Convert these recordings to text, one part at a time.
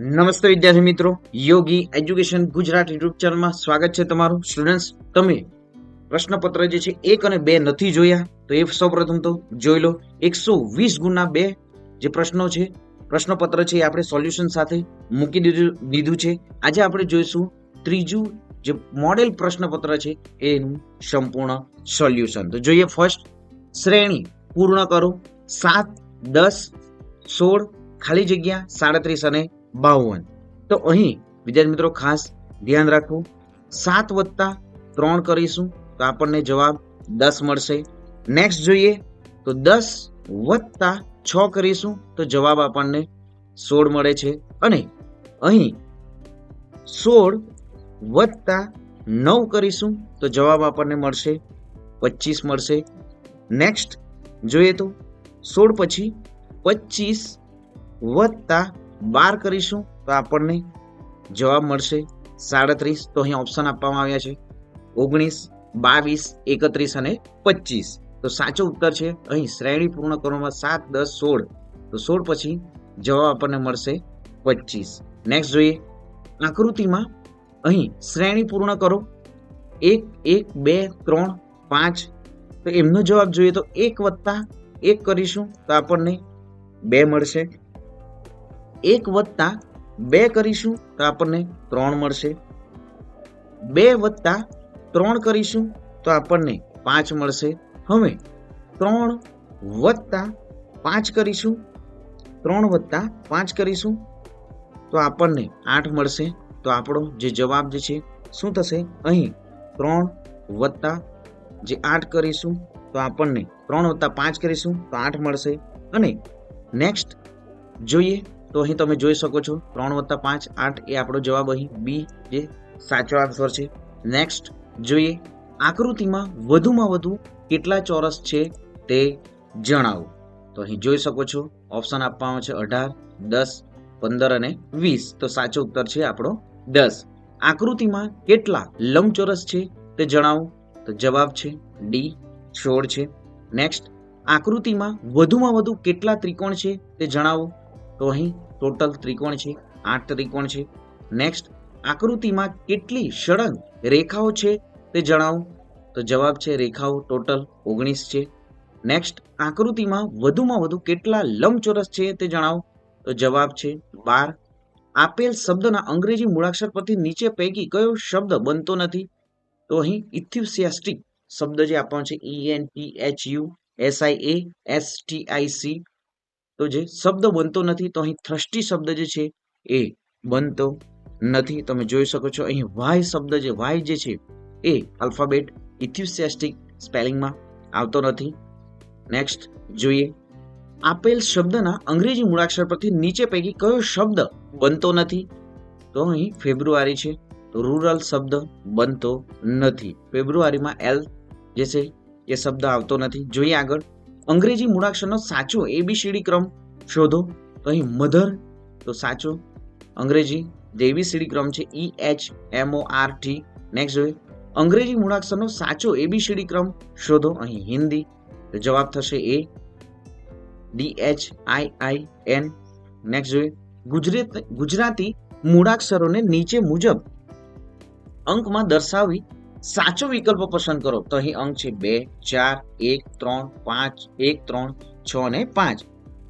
નમસ્તે વિદ્યાર્થી મિત્રો. યોગી એજ્યુકેશન ગુજરાત યુટ્યુબ ચેનલમાં સ્વાગત છે તમારું. સ્ટુડન્ટ્સ તમે પ્રશ્નપત્ર જે છે એક અને બે નથી જોયા, તો એ સૌપ્રથમ તો જોઈ લો. એકસો વીસ ગુણના બે જે પ્રશ્નો છે, પ્રશ્નપત્ર છે એ આપણે સોલ્યુશન સાથે મૂકી દીધું દીધું છે. આજે આપણે જોઈશું ત્રીજું જે મોડેલ પ્રશ્નપત્ર છે એનું સંપૂર્ણ સોલ્યુશન. તો જોઈએ ફર્સ્ટ શ્રેણી પૂર્ણ કરો. સાત, દસ, સોળ, ખાલી જગ્યા, સાડત્રીસ અને બાવન. તો અહીં, વિદ્યાર્થી મિત્રો, ખાસ ધ્યાન રાખવું. સાત વત્તા ત્રણ કરીશું, તો આપણને જવાબ દસ મળશે. નેક્સ્ટ જોઈએ, તો દસ વત્તા છ કરીશું, તો જવાબ આપણને સોળ મળે છે. અને અહીં સોળ વત્તા નવ કરીશું, તો જવાબ આપણને મળશે પચીસ મળશે. નેક્સ્ટ જોઈએ તો સોળ પછી પચીસ વત્તા બાર કરીશું તો આપણને જવાબ મળશે સાડત્રીસ. તો અહીં ઓપ્શન આપવામાં આવ્યા છે. ઓગણીસ, બાવીસ, એકત્રીસ અને પચીસ. તો સાચો ઉત્તર છે, અહીં શ્રેણી પૂર્ણ કરવામાં સાત, દસ, સોળ. તો સોળ પછી જવાબ આપણને મળશે પચીસ. નેક્સ્ટ જોઈએ. આકૃતિમાં અહીં શ્રેણી પૂર્ણ કરો. એક એક, બે, ત્રણ, પાંચ. તો એમનો જવાબ જોઈએ તો એક વત્તા એક કરીશું તો આપણને બે મળશે. એક વત્તા બે કરીશું તો આપણને ત્રણ મળશે. બે વત્તા ત્રણ કરીશું તો આપણને પાંચ મળશે. હવે ત્રણ વત્તા પાંચ કરીશું. ત્રણ વત્તા પાંચ કરીશું તો આપણને આઠ મળશે. તો આપણો જે જવાબ જે છે, શું થશે? અહીં ત્રણ વત્તા જે આઠ કરીશું તો આપણને ત્રણ વત્તા પાંચ કરીશું તો આઠ મળશે. અને નેક્સ્ટ જોઈએ તો અહીં તમે જોઈ શકો છો, ત્રણ વત્તા પાંચ, આઠ એ આપણો જવાબ અહીં બી જે સાચો આન્સર છે. નેક્સ્ટ જોઈએ આકૃતિમાં વધુમાં વધુ કેટલા ચોરસ છે તે જણાવો. તો અહીં જોઈ શકો છો ઓપ્શન આપવામાં છે અઢાર, દસ, પંદર અને વીસ. તો સાચો ઉત્તર છે આપણો દસ. આકૃતિમાં કેટલા લંબચોરસ છે તે જણાવો. તો જવાબ છે ડી સોળ છે. નેક્સ્ટ આકૃતિમાં વધુમાં વધુ કેટલા ત્રિકોણ છે તે જણાવો. તો અહીં ટોટલ ત્રિકોણ છે, આઠ ત્રિકોણ છે. નેક્સ્ટ આકૃતિમાં કેટલી સળંગ રેખાઓ છે તે જણાવો. તો જવાબ છે રેખાઓ ટોટલ ઓગણીસ છે. નેક્સ્ટ આકૃતિમાં વધુમાં વધુ કેટલા લંબચોરસ છે તે જણાવો. તો જવાબ છે બાર. આપેલ શબ્દના અંગ્રેજી મૂળાક્ષર પરથી નીચે પૈકી કયો શબ્દ બનતો નથી? તો અહીં ઇથ્યુસિયાસ્ટિક શબ્દ જે આપવાનો છે E N T H U S I A S T I C તો જે શબ્દ બનતો નથી, તો અહીં થ્રસ્ટી શબ્દ જે છે, એ બનતો નથી. તમે જોઈ શકો છો, અહીં વાય શબ્દ જે, વાય જે છે, એ આલ્ફાબેટ ઇથ્યુસિયાસ્ટિક સ્પેલિંગમાં આવતો નથી. નેક્સ્ટ જોઈએ. આપેલ શબ્દના અંગ્રેજી મૂળાક્ષર પરથી નીચે પૈકી કયો શબ્દ બનતો નથી? તો અહીં ફેબ્રુઆરી છે રૂરલ શબ્દ બનતો નથી. ફેબ્રુઆરીમાં એલ જે છે, એ શબ્દ આવતો નથી. જોઈએ આગળ. અંગ્રેજી મૂળાક્ષરનો સાચો એબીસીડી ક્રમ શોધો. તો અહીં મધર, તો સાચો. અંગ્રેજી જે ક્રમ છે E H M O R T next જોઈએ. અંગ્રેજી મૂળાક્ષરનો સાચો એબીસીડી ક્રમ શોધો. અહીં હિન્દી, તો જવાબ થશે A D H I I N next જોઈએ. ગુજરાત, ગુજરાતી મૂળાક્ષરોને નીચે મુજબ અંકમાં દર્શાવી સાચો વિકલ્પ પસંદ કરો તો અહીં અંક છે બે, ચાર, એક, ત્રણ, પાંચ, એક, ત્રણ, છ અને પાંચ.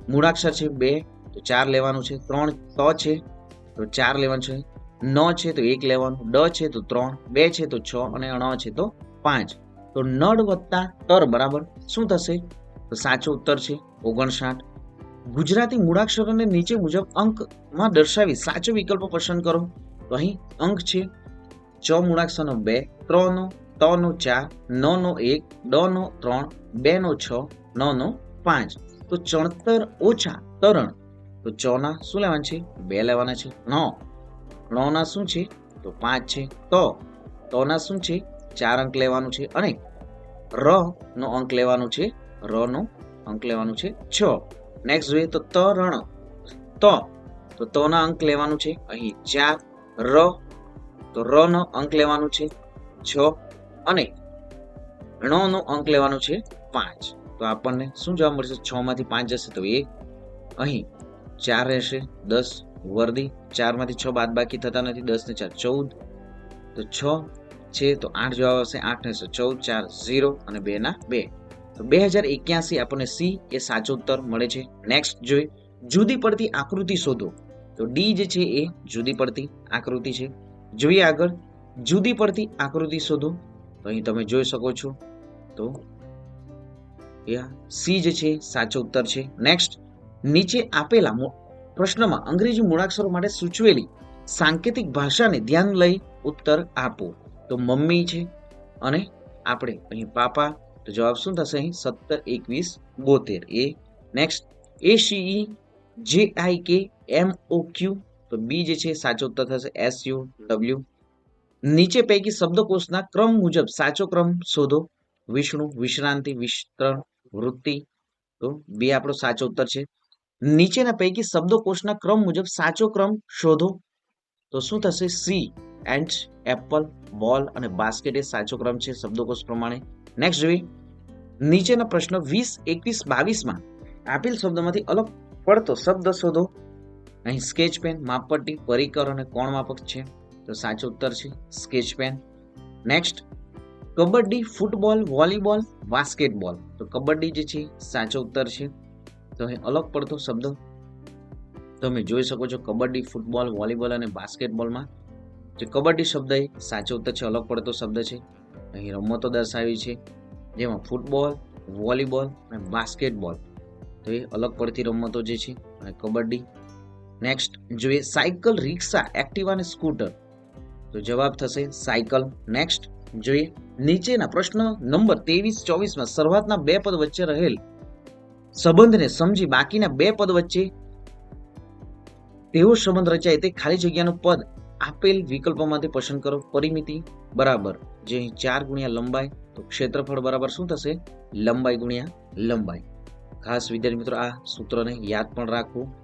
મૂળાક્ષર છે બે, તો ચાર લેવાનું છે, ત્રણ ત છે, તો ચાર લેવાનું છે, ન છે તો એક લેવાનું, ડ છે તો ત્રણ, બે છે તો છ અને અણ છે તો પાંચ. તો નળ વત્તા તર બરાબર શું થશે? તો સાચો ઉત્તર છે ઓગણસાઠ. ગુજરાતી મૂળાક્ષરોને નીચે મુજબ અંકમાં દર્શાવી સાચો વિકલ્પ પસંદ કરો. તો અહીં અંક છે ચ મૂળાક્ષરનો બે, ત્રણનો તનો ચાર નનો એક, ડનો ત્રણ, બેનો છ નનો પાંચ. તો ચણતર ઓછા તરણ. તો ચોના શું લેવાના છે? બે લેવાના છે. ન. ણના શું છે? તો પાંચ છે. તો. તોના શું છે? ચાર અંક લેવાનું છે. અને ર નો અંક લેવાનું છે. ર નો અંક લેવાનું છે. છ. નેક્સ્ટ જોઈએ તો તરણ. તો. તો તોના અંક લેવાનું છે. અહીં ચાર, ર તો ર નો અંક લેવાનું છે છ અને ણ નો અંક લેવાનું છે પાંચ. તો આપણને શું જવાબ મળશે? છ માંથી પાંચ જશે તો એ અહીં ચાર રહેશે, દસ વર્દી ચારમાંથી છ બાદ બાકી થતા નથી, દસ ને ચાર, ચૌદ. તો છ છે તો આઠ જવાબ આવશે, આઠ ને ચૌદ, ચાર, ઝીરો અને બે ના બે. તો બે હજાર એક્યાસી આપણને સી એ સાચો ઉત્તર મળે છે. નેક્સ્ટ જોઈએ. જુદી પડતી આકૃતિ શોધો. તો ડી જે છે એ જુદી પડતી આકૃતિ છે. જોઈએ આગળ. જુદી પડતી આકૃતિ શોધો. તો અહીં તમે જોઈ શકો છો. તો સી જે છે, સાચો ઉત્તર છે. નેક્સ્ટ નીચે આપેલા પ્રશ્નમાં અંગ્રેજી મૂળાક્ષરો માટે સૂચવેલી સાંકેતિક ભાષાને ધ્યાન લઈ ઉત્તર આપો. તો મમ્મી છે અને આપણે અહીં પાપા. તો જવાબ શું થશે અહીં? સત્તર, એકવીસ, બોતેર. એ નેક્સ્ટ એ સીઈ જે આઈ કે એમ ઓ ક્યુ તો બી જે છે સાચો ઉત્તર થશે એસ યુ ડબલ્યુ નીચે પૈકી શબ્દકોશના ક્રમ મુજબ સાચો ક્રમ શોધો. વિષ્ણુ વિશ્રાંતિ વિસ્તરણ વૃત્તિ. તો બે આપણો સાચો ઉત્તર છે. નીચેના પૈકી શબ્દકોશના ક્રમ મુજબ સાચો ક્રમ શોધો. તો શું થશે? સી એન્ડ એપલ બોલ અને બાસ્કેટ એ સાચો ક્રમ છે શબ્દકોશ પ્રમાણે. નેક્સ્ટ જોઈએ. નીચેના પ્રશ્ન વીસ એકવીસ બાવીસમાં આપેલ શબ્દોમાંથી અલગ પડતો શબ્દ શોધો. અહીં સ્કેચ પેન, માપપટ્ટી, પરિકર અને કોણ માપક છે? તો સાચો ઉત્તર છે sketch pen. Next kabaddi, football, volleyball, basketball. તો કબડ્ડી જે છે સાચો ઉત્તર છે. તો અહીં અલગ પડતો શબ્દ. તમે જોઈ શકો છો કબડ્ડી, ફૂટબોલ, વોલીબોલ અને બાસ્કેટબોલમાં. જે કબડ્ડી શબ્દ એ સાચો ઉત્તર છે, અલગ પડતો શબ્દ છે. અહીં રમતો દર્શાવી છે, જેમાં ફૂટબોલ, વોલીબોલ અને બાસ્કેટબોલ. તો એ અલગ પડતી રમતો જે છે, અને કબડ્ડી નેક્સ્ટ જોઈએ સાયકલ, રિક્ષા, એક્ટિવા અને સ્કૂટર. તો જવાબ થશે સાયકલ. નેક્સ્ટ જોઈએ નીચેના પ્રશ્ન નંબર ત્રેવીસ, ચોવીસમાં શરૂઆતના બે પદ વચ્ચે રહેલ સંબંધને સમજી બાકીના બે પદ વચ્ચે તેવો સંબંધ રચાય તે ખાલી જગ્યાનું પદ આપેલ વિકલ્પોમાંથી પસંદ કરો. પરિમિતિ, બરાબર. જે અહીં ચાર ગુણ્યા લંબાઈ, તો ક્ષેત્રફળ બરાબર શું થશે? લંબાઈ ગુણ્યા લંબાઈ. ખાસ વિદ્યાર્થી મિત્રો, આ સૂત્રને યાદ પણ રાખવું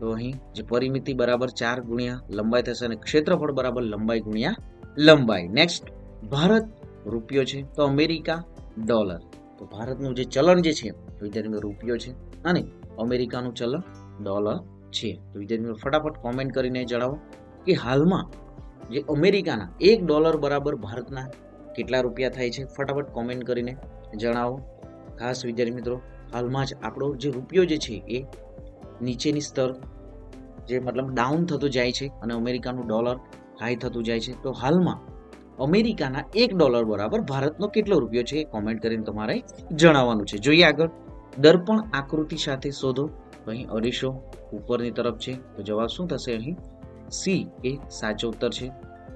તો અહીં જે પરિમિતિ બરાબર ચાર ગુણ્યા લંબાઈ થશે અને ક્ષેત્રફળ બરાબર લંબાઈ ગુણ્યા લંબાઈ. નેક્સ્ટ ભારત રૂપિયો છે તો અમેરિકા ડોલર. તો ભારતનું જે ચલણ જે છે વિદ્યાર્થી રૂપિયો છે અને અમેરિકાનું ચલણ ડોલર છે. તો વિદ્યાર્થી ફટાફટ કોમેન્ટ કરીને જણાવો કે હાલમાં જે અમેરિકાના એક ડોલર બરાબર ભારતના કેટલા રૂપિયા થાય છે? ફટાફટ કોમેન્ટ કરીને જણાવો. ખાસ વિદ્યાર્થી મિત્રો, હાલમાં જ આપણો જે રૂપિયો જે છે એ નીચેની સ્તર જે મતલબ ડાઉન થતું જાય છે અને અમેરિકાનું ડોલર હાઈ થતું જાય છે. તો હાલમાં અમેરિકાના એક ડોલર બરાબર ભારતનો કેટલો રૂપિયો છે એ કોમેન્ટ કરીને તમારે જણાવવાનું છે. જોઈએ આગળ. દર્પણ આકૃતિ સાથે શોધો. અહીં અઢીસો ઉપરની તરફ છે. તો જવાબ શું થશે અહીં? સી એ સાચો ઉત્તર છે.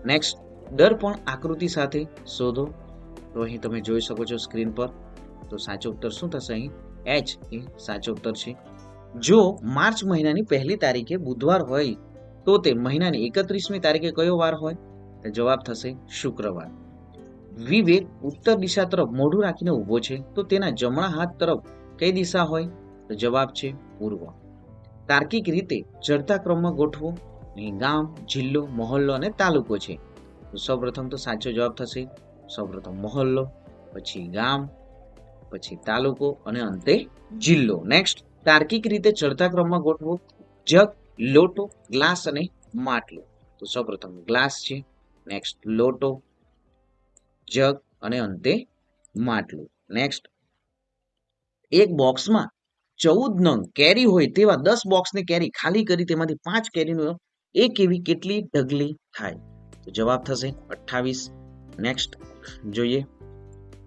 નેક્સ્ટ દર્પણ આકૃતિ સાથે શોધો. તો અહીં તમે જોઈ શકો છો સ્ક્રીન પર. તો સાચો ઉત્તર શું થશે અહીં? એચ એ સાચો ઉત્તર છે. જો માર્ચ મહિનાની પહેલી તારીખે બુધવાર હોય, તો તે મહિનાની એકત્રીસમી તારીખે કયો વાર હોય? જવાબ થશે શુક્રવાર. વિવેક ઉત્તર દિશા તરફ મોઢું રાખીને ઊભો છે, તો તેના જમણા હાથ તરફ કઈ દિશા હોય? તો જવાબ છે પૂર્વ. તાર્કિક રીતે ચડતા ક્રમમાં ગોઠવો. અહીં ગામ, જિલ્લો, મહોલ્લો અને તાલુકો છે. તો સૌપ્રથમ તો સાચો જવાબ થશે. સૌપ્રથમ મહોલ્લો, પછી ગામ, પછી તાલુકો અને અંતે જિલ્લો. નેક્સ્ટ તાર્કિક રીતે ચડતા ક્રમમાં ગોઠવો. જગ, લોટો, ગ્લાસ અને માટલું. તો સૌપ્રથમ ગ્લાસ છે. નેક્સ્ટ લોટો, જગ અને અંતે માટલું. નેક્સ્ટ એક બોક્સમાં ચૌદ નંગ કેરી હોય તેવા દસ બોક્સની કેરી ખાલી કરી તેમાંથી પાંચ કેરીનો એક એવી કેટલી ઢગલી થાય? તો જવાબ થશે અઠ્ઠાવીસ. નેક્સ્ટ જોઈએ.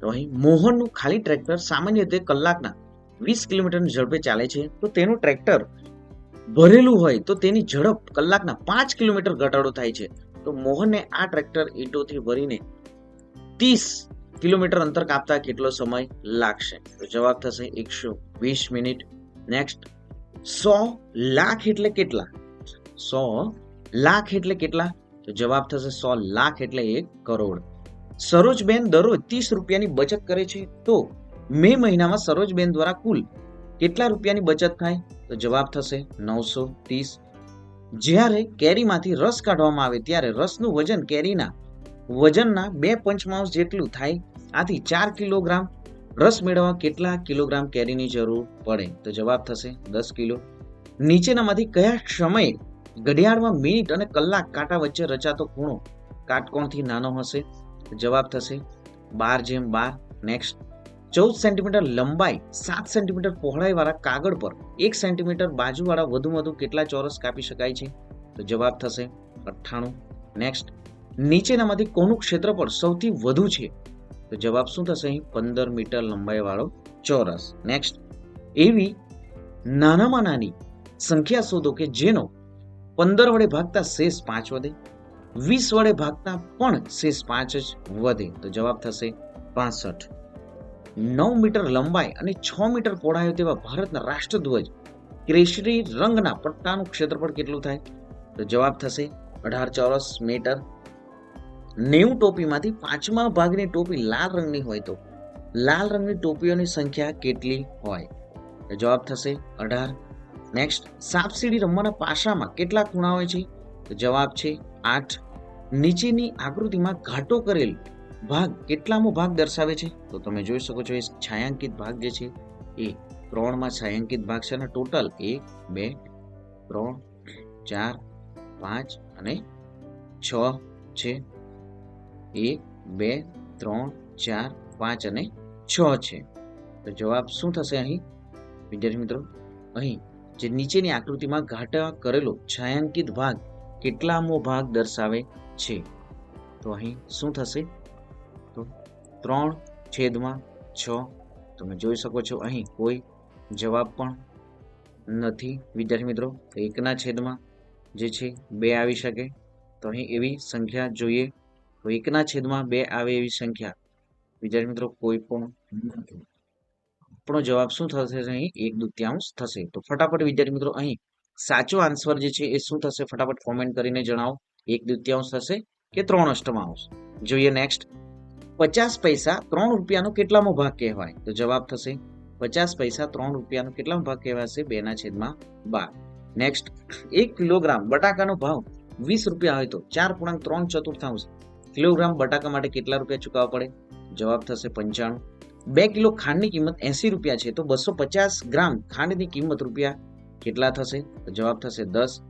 તો અહીં મોહનનું ખાલી ટ્રેક્ટર સામાન્ય રીતે કલાકના વીસ કિલોમીટરની ઝડપે ચાલે છે, તો તેનું ટ્રેક્ટર ભરેલું હોય તો તેની ઝડપ કલાકના પાંચ કિલોમીટર ઘટાડો થાય છે. તો મોહનને આ ટ્રેક્ટર ઈંટોથી ભરીને ત્રીસ કિલોમીટર અંતર કાપતા કેટલો સમય લાગશે? તો જવાબ થશે એકસો વીસ મિનિટ. નેક્સ્ટ સો લાખ એટલે કેટલા? સો લાખ એટલે કેટલા? તો જવાબ થશે સો લાખ એટલે એક કરોડ. સરોજબેન દરરોજ ત્રીસ રૂપિયાની બચત કરે છે તો મે મહિનામાં સરોજબેન દ્વારા કુલ કેટલા રૂપિયાની બચત થાય? તો જવાબ થશે નવસો ત્રીસ. જ્યારે કેરીમાંથી રસ કાઢવામાં આવે ત્યારે રસનું વજન કેરીના વજનના બે પંચમાંશ જેટલું થાય, આથી ચાર કિલોગ્રામ રસ મેળવવા કેટલા કિલોગ્રામ કેરીની જરૂર પડે? તો જવાબ થશે દસ કિલો. નીચેનામાંથી કયા સમયે ઘડિયાળમાં મિનિટ અને કલાક કાંટા વચ્ચે રચાતો ખૂણો કાટકોણથી નાનો હશે? જવાબ થશે બાર જેમ બાર. નેક્સ્ટ ચૌદ સેન્ટીમીટર લંબાઈ, સાત સેન્ટીમીટર પહોળાઈ વાળા કાગળ પર એક સેન્ટીમીટર બાજુવાળા વધુ વધુ કેટલા ચોરસ કાપી શકાય છે? તો જવાબ થશે અઠ્ઠાણું. નેક્સ્ટ નીચેનામાંથી કોનું ક્ષેત્રફળ સૌથી વધુ છે? તો જવાબ શું થશે અહીં? પંદર મીટર લંબાઈ વાળો ચોરસ. નેક્સ્ટ એવી નાનામાં નાની સંખ્યા શોધો કે જેનો પંદર વડે ભાગતા શેષ પાંચ વધે, વીસ વડે ભાગતા પણ શેષ પાંચ જ વધે. તો જવાબ થશે પાસઠ. નવ મીટર લંબાઈ અને છ મીટર પહોળાયો તેવા ભારતના રાષ્ટ્રધ્વજ કેસરી રંગના પટ્ટાનું ક્ષેત્રફળ કેટલું થાય? તો જવાબ થશે અઢાર ચોરસ મીટર. નેવું ટોપીમાંથી પાંચમા ભાગની ટોપી લાલ રંગની હોય તો લાલ રંગની ટોપીઓની સંખ્યા કેટલી હોય? તો જવાબ થશે અઢાર. નેક્સ્ટ, સાપસીડી રમવાના પાસામાં કેટલા ખૂણા હોય છે? તો જવાબ છે આઠ. નીચેની આકૃતિમાં ઘાટો કરેલ ભાગ કેટલામો ભાગ દર્શાવે છે? તો તમે જોઈ શકો છો, એ છાયાંકિત ભાગ જે છે, એ ત્રણમાં છાયાંકિત ભાગ છે અને ટોટલ એક, બે, ત્રણ, ચાર, પાંચ અને છ છે. એક, બે, ત્રણ, ચાર, પાંચ અને છ છે. તો જવાબ શું થશે અહીં? વિદ્યાર્થી મિત્રો, અહીં જે નીચેની આકૃતિમાં ઘાટા કરેલો છાયાંકિત ભાગ કેટલામો ભાગ દર્શાવે છે? તો અહીં શું થશે? ત્રણ છેદમાં છ. તમે જોઈ શકો છો અહીં કોઈ જવાબ પણ નથી. વિદ્યાર્થી મિત્રો, એકના છેદમાં જે છે, બે આવી શકે. તો અહીં એવી સંખ્યા જોઈએ. તો એકના છેદમાં બે આવે એવી સંખ્યા. વિદ્યાર્થી મિત્રો, કોઈ પણ નથી. આપણો જવાબ શું થશે અહીં? એક દુત્યાંશ થશે. તો ફટાફટ વિદ્યાર્થી મિત્રો, અહીં સાચો આન્સર જે છે એ શું થશે? ફટાફટ કોમેન્ટ કરીને જણાવો. એક દુત્યાંશ થશે કે ત્રણ અષ્ટમાંશ? જોઈએ નેક્સ્ટ પચાસ પૈસા ત્રણ રૂપિયાનો કેટલામો ભાગ કહેવાય? તો જવાબ થશે, પચાસ પૈસા ત્રણ રૂપિયાનો કેટલામો ભાગ કહેવાશે બે ના છેદમાં બાર. નેક્સ્ટ એક કિલોગ્રામ બટાકાનો ભાવ વીસ રૂપિયા હોય તો ચાર પૂર્ણાંક ત્રણ ચતુર્થાંશ. કિલોગ્રામ બટાકા માટે કેટલા રૂપિયા ચૂકવવા પડે? જવાબ થશે પંચાણું. બે કિલો ખાંડની કિંમત એસી રૂપિયા છે, તો બસો પચાસ ગ્રામ ખાંડની કિંમત રૂપિયા કેટલા થશે? તો જવાબ થશે દસ.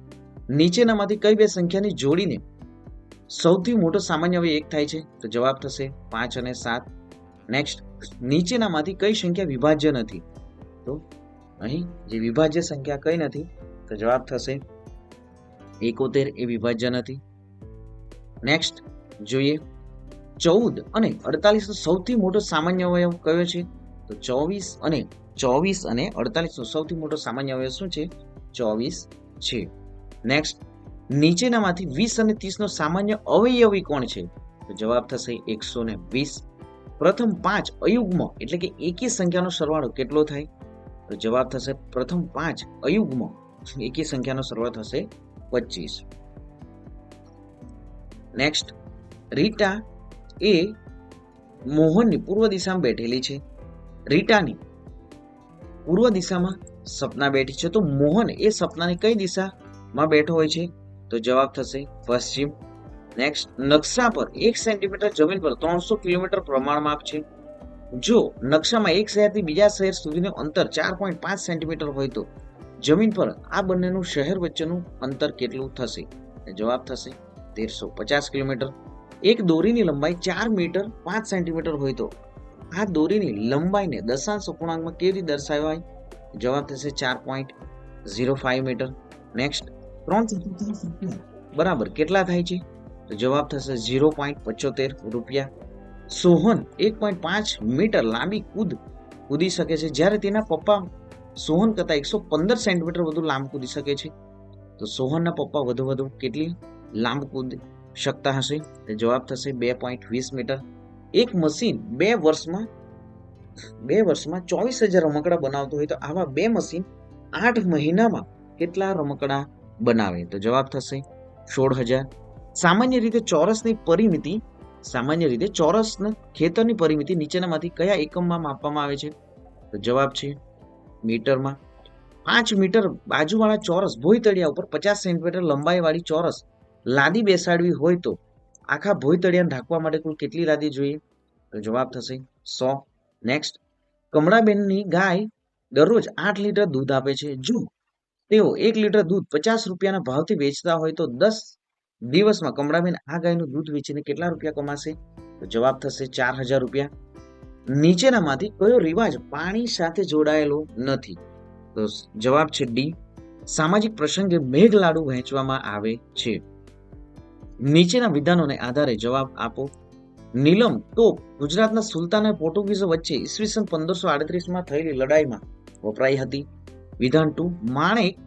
નીચેનામાંથી કઈ બે સંખ્યાની જોડીને સૌથી મોટો સામાન્ય અવયવ એક થાય છે. તો જવાબ થશે પાંચ અને સાત. નેક્સ્ટ નીચેનામાંથી કઈ સંખ્યા વિભાજ્ય નથી? તો અહીં જે વિભાજ્ય સંખ્યા કઈ નથી, તો જવાબ થશે એકોતેર એ વિભાજ્ય નથી. નેક્સ્ટ જોઈએ. ચૌદ અને અડતાલીસ સૌથી મોટો સામાન્ય અવયવ કયો છે? તો ચોવીસ અને ચોવીસ અને અડતાલીસ સૌથી મોટો સામાન્ય અવયવ શું છે? ચોવીસ છે. નેક્સ્ટ નીચેનામાંથી વીસ અને ત્રીસનો સામાન્ય અવયવી કોણ છે? તો જવાબ થશે એકસો ને વીસ. પ્રથમ પાંચ અયુગ્મ એટલે કે એકી સંખ્યાનો સરવાળો કેટલો થાય? તો જવાબ થશે પ્રથમ પાંચ અયુગ્મ એકી સંખ્યાનો સરવાળો થશે પચીસ. નેક્સ્ટ રીટા એ મોહનની પૂર્વ દિશામાં બેઠેલી છે. રીટાની પૂર્વ દિશામાં સપના બેઠી છે. તો મોહન એ સપનાની કઈ દિશામાં બેઠો હોય છે? તો જવાબ થશે પશ્ચિમ. નેક્સ્ટ નકશા પર એક સેન્ટીમીટર જમીન પર ત્રણસો કિલોમીટર પ્રમાણ માપ છે. જો નકશામાં એક શહેરથી બીજા શહેર સુધીનું અંતર ચાર પોઈન્ટ પાંચ સેન્ટીમીટર હોય તો જમીન પર આ બંનેનું શહેર વચ્ચેનું અંતર કેટલું થશે? જવાબ થશે તેરસો પચાસ કિલોમીટર. એક દોરીની લંબાઈ ચાર મીટર પાંચ સેન્ટીમીટર હોય તો આ દોરીની લંબાઈને દશાંશ અપૂર્ણાંકમાં કેવી રીતે દર્શાવાય? જવાબ થશે ચાર point zero five metre next ત્રણ ચતુર્થાંશ રૂપિયા. બરાબર, કેટલા થાય છે? તો જવાબ થશે ઝીરો પોઈન્ટ પચોતેર રૂપિયા. સોહન એક પોઈન્ટ પાંચ મીટર લાંબી કૂદ કૂદી શકે છે. જ્યારે તેના પપ્પા સોહન કરતાં એકસો પંદર સેન્ટીમીટર વધુ લાંબ કૂદી શકે છે. તો સોહનના પપ્પા વધુ વધુ કેટલી લાંબ કૂદ શકતા હશે? તો જવાબ થશે બે પોઈન્ટ વીસ મીટર. એક મશીન બે વર્ષમાં બે વર્ષમાં ચોવીસ હજાર રમકડા બનાવતું હોય તો આવા બે મશીન આઠ મહિનામાં કેટલા રમકડા બનાવે. તો જવાબ થશે સોળ હજાર સામાન્ય રીતે ચોરસની પરિમિતિ, સામાન્ય રીતે ચોરસને ખેતરની પરિમિતિ નીચેનામાંથી કયા એકમમાં માપવામાં આવે છે? તો જવાબ છે મીટરમાં. પાંચ મીટર બાજુવાળા ચોરસ ભોયતળિયા ઉપર પચાસ સેન્ટીમીટર લંબાઈવાળી ચોરસ લાદી બેસાડવી હોય તો આખા ભોયતળિયાને ઢાંકવા માટે કુલ કેટલી લાદી જોઈએ? તો જવાબ થશે સો. નેક્સ્ટ. કમળાબેનની ગાય દરરોજ આઠ લીટર દૂધ આપે છે. જો તેઓ એક લીટર દૂધ પચાસ રૂપિયાના ભાવથી વેચતા હોય તો દસ દિવસમાં કમળાબેન આ ગાયનું દૂધ વેચીને કેટલા રૂપિયા કમાશે? તો જવાબ થશે ચાર હજાર રૂપિયા. નીચેનામાંથી કયો રિવાજ પાણી સાથે જોડાયેલો નથી? તો જવાબ છે ડી. સામાજિક પ્રસંગે મેઘ લાડુ વહેંચવામાં આવે છે. નીચેના વિધાનોને આધારે જવાબ આપો. નીલમ તોપ ગુજરાતના સુલતાન અને પોર્ટુગીઝો વચ્ચે ઈસવીસન પંદરસો આડત્રીસમાં થયેલી લડાઈમાં વપરાઈ હતી. વિધાન ટુ, માણેક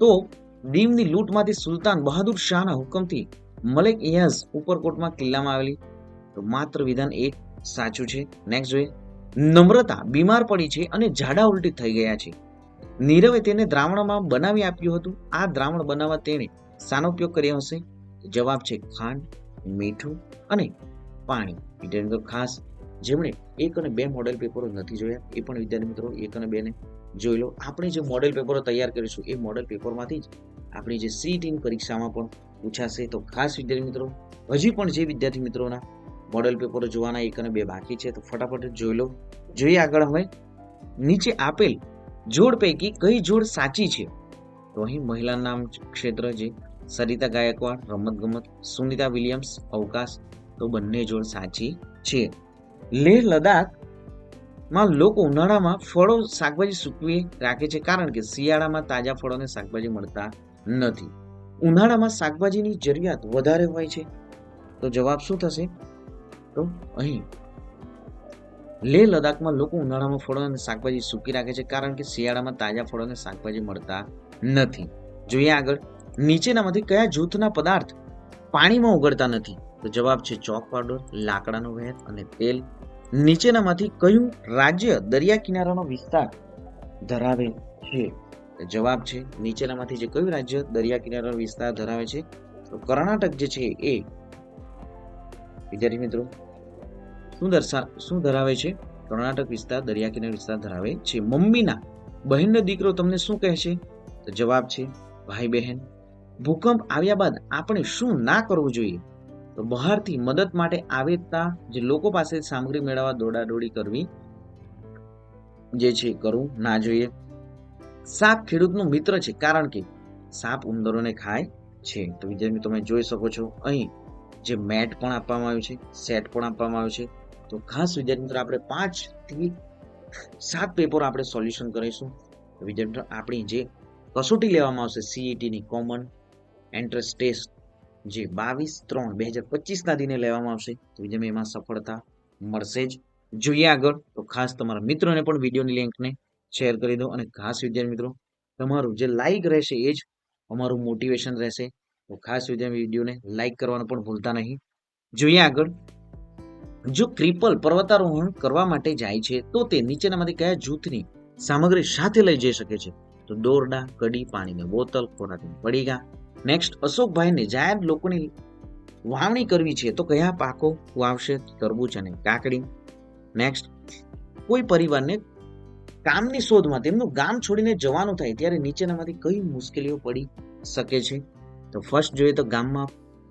તોપ દીવની લૂંટમાંથી સુલતાન બહાદુર શાહના હુકમથી મલેક ઇયાઝ ઉપરકોટમાં કિલ્લામાં આવેલી. તો માત્ર વિધાન એક સાચું છે. નેક્સ્ટ જોઈએ. નમ્રતા બીમાર પડી છે અને ઝાડા ઉલટી થઈ ગયા છે. નીરવે તેને દ્રાવણમાં બનાવી આપ્યું હતું. આ દ્રાવણ બનાવવા તેણે શાનો ઉપયોગ કર્યો હશે? જવાબ છે ખાંડ, મીઠું અને પાણી. વિદ્યાર્થી ખાસ જેમણે એક અને બે મોડેલ પેપરો નથી જોયા, એ પણ વિદ્યાર્થી મિત્રો, એક અને બે ને જોઈ લો, આપણે જે મોડેલ પેપરો તૈયાર કરીશું, એ મોડેલ પેપરમાંથી જ આપણી જે સીઈટીની પરીક્ષામાં પણ પૂછાશે. તો ખાસ વિદ્યાર્થી મિત્રો, હજી પણ જે વિદ્યાર્થી મિત્રોના મોડેલ પેપરો જોવાના એક અને બે બાકી છે, તો ફટાફટ જોઈ લો. જોઈએ આગળ હવે, નીચે આપેલ જોડ પૈકી કઈ જોડ સાચી છે? તો અહીં મહિલા નામ ક્ષેત્ર જે સરિતા ગાયકવાડ રમત ગમત સુનિતા વિલિયમ્સ, અવકાશ, તો બંને જોડ સાચી છે. લેહ લદાખ માં લોકો ઉનાળામાં ફળો શાકભાજી સૂકવી રાખે છે કારણ કે શિયાળામાં તાજા ફળો અને શાકભાજી મળતા નથી. ઉનાળામાં શાકભાજીની જરૂરિયાત વધારે હોય છે. તો જવાબ શું થશે? તો અહીં. લેહ લદાખમાં લોકો ઉનાળામાં ફળો અને શાકભાજી સૂકી રાખે છે કારણ કે શિયાળામાં તાજા ફળો અને શાકભાજી મળતા નથી. જોઈએ આગળ. નીચેનામાંથી કયા જૂથના પદાર્થ પાણીમાં ઉગડતા નથી? તો જવાબ છે ચોક પાવડર, લાકડાનો વેર અને તેલ નીચેનામાંથી કયું રાજ્ય દરિયા કિનારાનો વિસ્તાર ધરાવે છે? જવાબ છે, નીચેનામાંથી જે કયું રાજ્ય દરિયા કિનારાનો વિસ્તાર ધરાવે છે? તો કર્ણાટક જે છે એ, વિદ્યાર્થી મિત્રો, શું દર્શા, શું ધરાવે છે? કર્ણાટક વિસ્તાર, દરિયા કિનારા વિસ્તાર ધરાવે છે. મમ્મીના બહેનનો દીકરો તમને શું કહે છે તો જવાબ છે, ભાઈ બહેન, ભૂકંપ આવ્યા બાદ આપણે શું ના કરવું જોઈએ? તો બહારથી મદદ માટે આવેતા જે લોકો પાસે સામગ્રી મેળવવા દોડાદોડી કરવી, જે છે કરવું ના જોઈએ. સાપ ખેડૂતનું મિત્ર છે, કારણ કે સાપ ઉંદરોને ખાય છે. તો વિદ્યાર્થી તમે જોઈ શકો છો, અહીં જે મેટ પણ આપવામાં આવ્યું છે, સેટ પણ આપવામાં આવ્યું છે. તો ખાસ વિદ્યાર્થી મિત્રો, આપણે પાંચથી સાત પેપર આપણે સોલ્યુશન કરીશું. વિદ્યાર્થી મિત્રો, આપણી જે કસોટી લેવામાં આવશે સીઈટીની કોમન એન્ટ્રન્સ ટેસ્ટ જે બાવીસ ત્રણ બે હજાર પચીસના દિને લેવામાં આવશે, તો વિદ્યાર્થી એમાં સફળતા મળશે જ. જોઈએ આગળ, તો ખાસ તમારા મિત્રોને પણ વિડીયોની લિંકને શેર કરી દો અને ખાસ વિદ્યાર્થી મિત્રો, તમારું જે લાઈક રહેશે એ જ અમારું મોટિવેશન રહેશે. તો ખાસ વિદ્યાર્થી વિડીયોને લાઈક કરવાનું પણ ભૂલતા નહીં. જોઈએ આગળ, જો ક્રિપલ પર્વતારોહણ કરવા માટે જાય છે, તો તે નીચેનામાંથી કયા જૂથની સામગ્રી સાથે લઈ જઈ શકે છે? તો દોરડા કડી પાણીની બોતલ, ખોરાકની પડીગા નેક્સ્ટ અશોકભાઈને જાહેર લોકોની વાવણી કરવી છે તો કયા પાકો વાવશે? તરબૂચ અને કાકડી. નેક્સ્ટ કોઈ પરિવારને કામની શોધમાં, તેમનું ગામ છોડીને જવાનું થાય ત્યારે નીચેનામાંથી કઈ મુશ્કેલીઓ પડી શકે છે? તો ફર્સ્ટ જોઈએ તો ગામમાં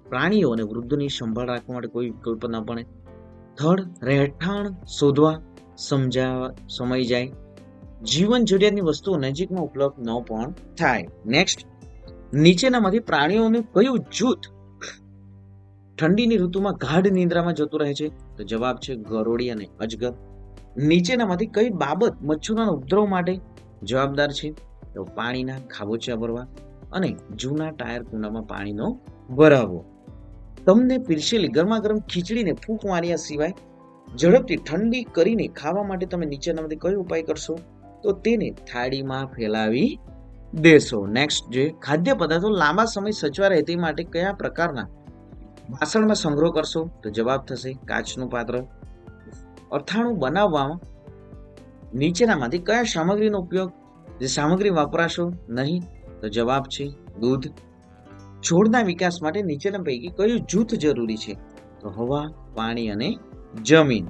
પ્રાણીઓ અને વૃદ્ધોની સંભાળ રાખવા માટે કોઈ વિકલ્પ ન પડે થર્ડ રહેઠાણ શોધવા સમજાવવા સમય જાય. જીવન જરૂરિયાતની વસ્તુઓ નજીકમાં ઉપલબ્ધ ન પણ થાય. નેક્સ્ટ નીચેનામાંથી પ્રાણીઓનું કયું જૂથ ઠંડીની ઋતુમાં ગાઢ નિંદ્રામાં જતું રહે છે? તો જવાબ છે ગરોળી અને અજગર. નીચેનામાંથી કઈ બાબત મચ્છરોના ઉપદ્રવ માટે જવાબદાર છે? તો પાણીના ખાબોચિયા ભરવા અને જૂના ટાયર કુંડામાં પાણીનો ભરાવો. તમને પીરસેલી ગરમા ગરમ ખીચડીને ફૂંક માર્યા સિવાય ઝડપથી ઠંડી કરીને ખાવા માટે તમે નીચેનામાંથી કયો ઉપાય કરશો? તો તેને થાળીમાં ફેલાવી દેશો. નેક્સ્ટ જે ખાદ્ય પદાર્થો લાંબા સમય સચવા રહે તે માટે કયા પ્રકારના વાસણમાં સંગ્રહ કરશો? તો જવાબ થશે કાચનું પાત્ર. અથાણું બનાવવામાં નીચેનામાંથી કયા સામગ્રીનો ઉપયોગ? જે સામગ્રી વાપરાશો નહીં, તો જવાબ છે દૂધ. છોડના વિકાસ માટે નીચેના પૈકી કયું જૂથ જરૂરી છે? તો હવા, પાણી અને જમીન.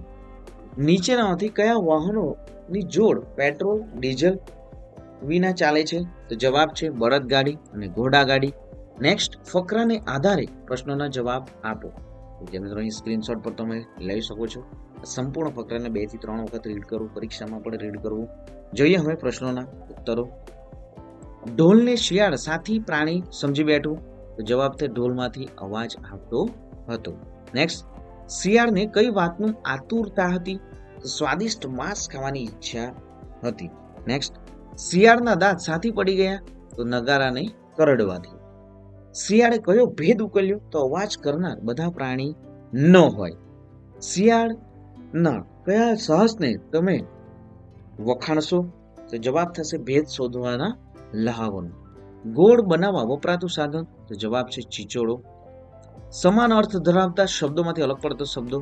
નીચેનામાંથી કયા વાહનોની જોડ પેટ્રોલ, ડીઝલ વિના ચાલે છે, તો જવાબ છે બળદગાડી અને ઘોડાગાડી નેક્સ્ટ ફકરાને આધારે પ્રશ્નોના જવાબ આપો. જે મિત્રો અહીં સ્ક્રીનશોટ પર તમે લઈ શકો છો. સંપૂર્ણ ફકરાને બેથી ત્રણ વખત રીડ કરવું, પરીક્ષામાં પણ રીડ કરવું. જોઈએ હવે પ્રશ્નોના ઉત્તરો. ઢોલને શિયાળ સાથી પ્રાણી સમજી બેઠું. તો જવાબ છે ઢોલમાંથી અવાજ આવતો હતો. નેક્સ્ટ શિયાળને કઈ વાતનું આતુરતા હતી? સ્વાદિષ્ટ માંસ ખાવાની ઈચ્છા હતી. નેક્સ્ટ શિયાળના દાંત સાથી પડી ગયા તો નગારાને કરડવાથી શિયાળે કયો ભેદ ઉકેલ્યો તો અવાજ કરનાર બધા પ્રાણી ન હોય. શિયાળના કયા સાહસને તમે વખાણશો તો જવાબ થશે ભેદ શોધવાના લહાવનો. ગોળ બનાવવા વપરાતું સાધન તો જવાબ છે ચીચોડો સમાન અર્થ ધરાવતા શબ્દોમાંથી અલગ પડતો શબ્દો.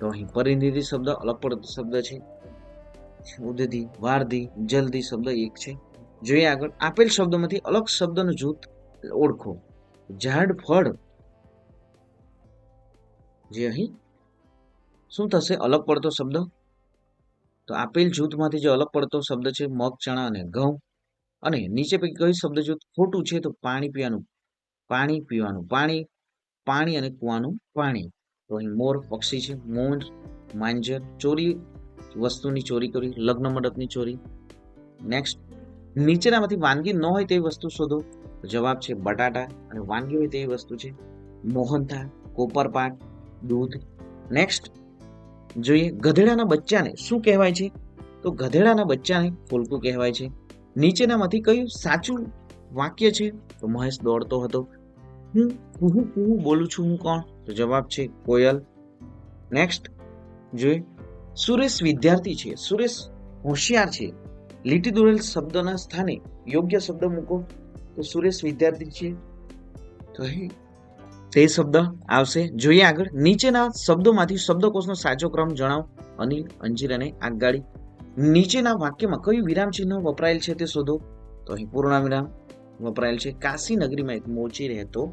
તો અહીં પરિનિધિ શબ્દ અલગ પડતો શબ્દ છે. ઉદધી વારધી જલ્દી શબ્દ એક છે. જોઈએ આગળ. આપેલ શબ્દોમાંથી અલગ શબ્દનું જૂથ ઓળખો. ઝાડ, ફળ જે અહીં શું થશે? અલગ પડતો શબ્દ. તો આપેલ જૂથમાંથી જે અલગ પડતો શબ્દ છે, મગ, ચણા અને ઘઉં. અને નીચે પૈકી કયું શબ્દ જૂથ ખોટું છે? તો પાણી પીવાનું. પાણી પીવાનું. પાણી પાણી અને કૂવાનું પાણી. તો અહીં મોર, પક્ષી છે. મોર, માંજર, ચોરી વસ્તુની ચોરી કરવી લગ્ન મંડપની ચોરી. નેક્સ્ટ નીચેનામાંથી વાનગી ન હોય તેવી વસ્તુ શોધો. જવાબ છે બટાટા અને વાનગી હોય તેવી વસ્તુ છે મોહનથાળ કોપરપાટ દૂધ. નેક્સ્ટ જોઈએ ગધેડાના બચ્ચાને શું કહેવાય છે? તો ગધેડાના બચ્ચાને ફોલકું કહેવાય છે. નીચેનામાંથી કયું સાચું વાક્ય છે? તો મહેશ દોડતો હતો. હું કુહુ કુહુ બોલું છું, હું કોણ? તો જવાબ છે કોયલ. નેક્સ્ટ જોઈએ સુરેશ વિદ્યાર્થી છે. સુરેશ હોશિયાર છે. લીટી દોરેલ શબ્દના સ્થાને યોગ્ય શબ્દ મૂકો. તો સુરેશ વિદ્યાર્થી છે. તો તે શબ્દ આવશે. જોઈએ આગળ. નીચેના શબ્દોમાંથી શબ્દકોશનો સાચો ક્રમ જણાવો. અનિલ, અંજીર અને આગગાડી. નીચેના વાક્યમાં કયું વિરામ ચિહ્ન વપરાયેલ છે તે શોધો. તો અહીં પૂર્ણ વિરામ વપરાયેલ છે. કાશી નગરીમાં એક મોચી રહેતો.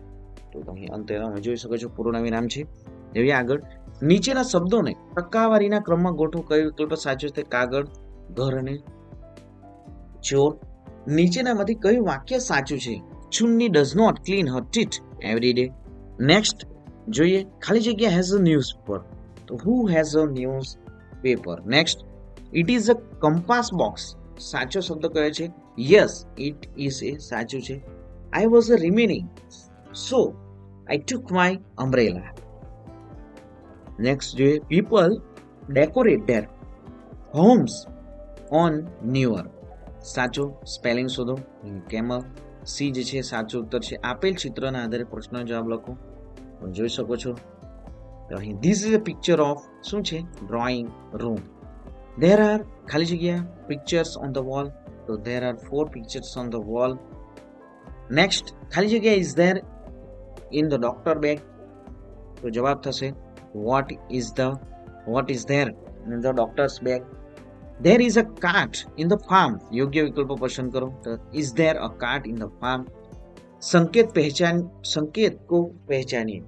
તો અહીં અંતે જોઈ શકો છો પૂર્ણ વિરામ છે. જોઈએ આગળ. નીચેના શબ્દોને ટકાવારીના ક્રમમાં ગોઠવો કયો વિકલ્પ સાચો છે કાગળ, ઘર અને ચોર. નીચેનામાંથી કયું વાક્ય સાચું છે? Chunni does not clean her teeth every day next જોઈએ, ખાલી જગ્યા હેઝ અ ન્યૂઝ પેપર તો who has a newspaper next it is a compass box સાચો શબ્દ કયો છે? યસ ઇટ ઇઝ એ સાચું છે. I was a remaining so I took my umbrella next જોઈએ people decorate their homes on new year સાચો સ્પેલિંગ શોધો. કેમલ સી જે છે, સાચો ઉત્તર છે, આપેલ ચિત્રના આધારે પ્રશ્નનો જવાબ લખો. જોઈ શકો છો. તો અહીં this is a picture of શું છે? ડ્રોઈંગ રૂમ ધેર આર ખાલી જગ્યા પિક્ચર્સ ઓન ધ વોલ તો there are four pictures on the wall next ખાલી જગ્યા is there in the doctor bag તો જવાબ થશે what is the what is there in the doctor's bag? There is a cart in the farm. Yogya vikalpa prashn करो so, is there a cart in the farm? संकेत पहचान संकेत को पहचानिए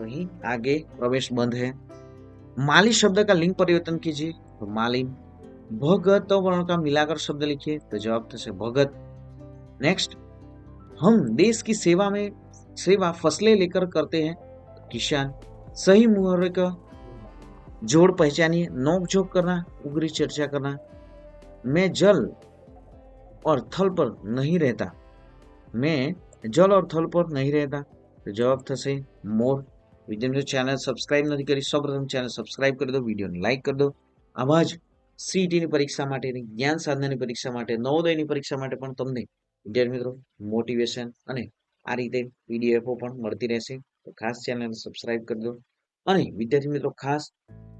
वहीं तो आगे प्रवेश बंद है माली शब्द का लिंग परिवर्तन कीजिए तो मालिन भगत तो वर्ण का मिलाकर शब्द लिखिए तो जवाब थे भगत नेक्स्ट हम देश की सेवा में सेवा फ़सलें लेकर करते हैं किसान सही मुहर्रे का जोड़ पहचानिए नोक झोंक करना उग्री चर्चा करना मैं जल और थल पर नहीं रहता मैं જલ ઓર થલ પર નહીં રહેતા તો જવાબ થશે મોર વિદ્યાર્થીઓ ચેનલ સબસ્ક્રાઇબ નથી કરી સૌપ્રથમ ચેનલ સબસ્ક્રાઇબ કરી દો વિડીયોને લાઇક કરી દો આવા જ સીઈટીની પરીક્ષા માટેની જ્ઞાન સાધનાની પરીક્ષા માટે નવોદયની પરીક્ષા માટે પણ તમને વિદ્યાર્થી મિત્રો મોટિવેશન અને આ રીતે પીડીએફઓ પણ મળતી રહેશે તો ખાસ ચેનલ સબસ્ક્રાઇબ કરી દો. અને વિદ્યાર્થી મિત્રો, ખાસ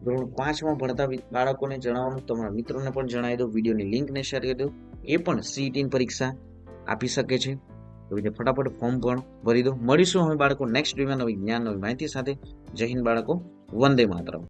ધોરણ પાંચમાં ભણતા બાળકોને જણાવવાનું, તમારા મિત્રોને પણ જણાવી દો વિડીયોની લિંકને શેર કરી દો. એ પણ સીઈટીની પરીક્ષા આપી શકે છે. તો વિદ્યા ફટાફટ ફોર્મ પણ ભરી દો. મળીશું હવે બાળકો નેક્સ્ટ વિડીયોમાં નવી જ્ઞાન, નવી માહિતી સાથે. જય હિન્દ બાળકો. વંદે માતરમ.